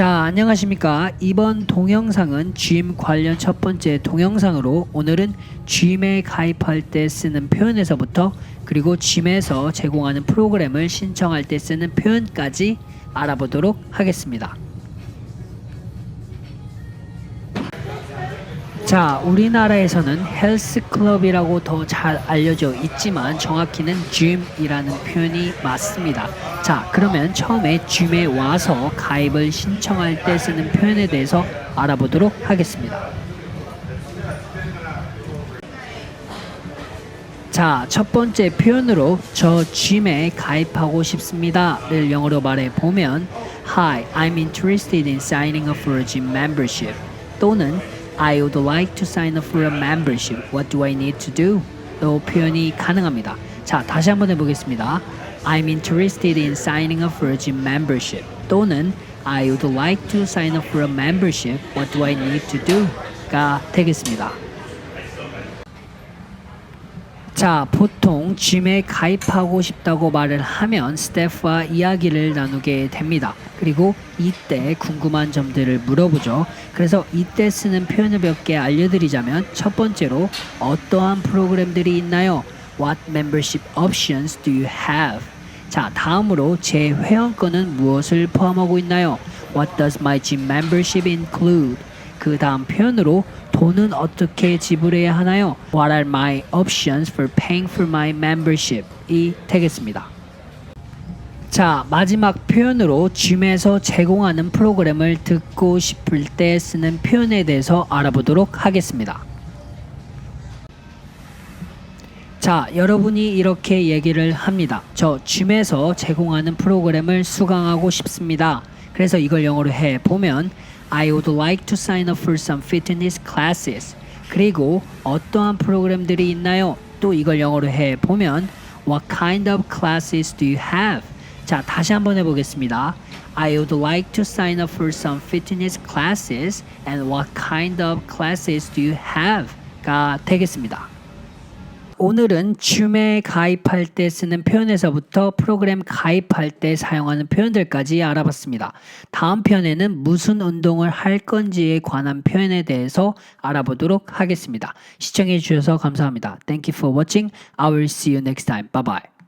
자, 안녕하십니까. 이번 동영상은 gym 관련 첫 번째 동영상으로 오늘은 gym에 가입할 때 쓰는 표현에서부터 그리고 gym에서 제공하는 프로그램을 신청할 때 쓰는 표현까지 알아보도록 하겠습니다. 자, 우리나라에서는 헬스클럽이라고 더 잘 알려져 있지만 정확히는 gym이라는 표현이 맞습니다. 자, 그러면 처음에 gym에 와서 가입을 신청할 때 쓰는 표현에 대해서 알아보도록 하겠습니다. 자, 첫 번째 표현으로 저 gym에 가입하고 싶습니다를 영어로 말해 보면 Hi, I'm interested in signing up for a gym membership 또는 I would like to sign up for a membership. What do I need to do? 또 표현이 가능합니다. 자, 다시 한번 해보겠습니다. I'm interested in signing up for a gym membership. 또는 I would like to sign up for a membership. What do I need to do? 가 되겠습니다. 자, 보통 gym에 가입하고 싶다고 말을 하면 스태프와 이야기를 나누게 됩니다. 그리고 이때 궁금한 점들을 물어보죠. 그래서 이때 쓰는 표현을 몇 개 알려드리자면 첫 번째로 어떠한 프로그램들이 있나요? What membership options do you have? 자, 다음으로 제 회원권은 무엇을 포함하고 있나요? What does my gym membership include? 그 다음 표현으로 돈은 어떻게 지불해야 하나요? What are my options for paying for my membership? 이 되겠습니다. 자, 마지막 표현으로 gym에서 제공하는 프로그램을 듣고 싶을 때 쓰는 표현에 대해서 알아보도록 하겠습니다. 자, 여러분이 이렇게 얘기를 합니다. 저 gym에서 제공하는 프로그램을 수강하고 싶습니다. 그래서 이걸 영어로 해 보면 I would like to sign up for some fitness classes. 그리고 어떠한 프로그램들이 있나요? 또 이걸 영어로 해 보면 What kind of classes do you have? 자, 다시 한번 해 보겠습니다. I would like to sign up for some fitness classes and what kind of classes do you have? 가 되겠습니다. 오늘은 줌에 가입할 때 쓰는 표현에서부터 프로그램 가입할 때 사용하는 표현들까지 알아봤습니다. 다음 편에는 무슨 운동을 할 건지에 관한 표현에 대해서 알아보도록 하겠습니다. 시청해 주셔서 감사합니다. Thank you for watching. I will see you next time. Bye bye.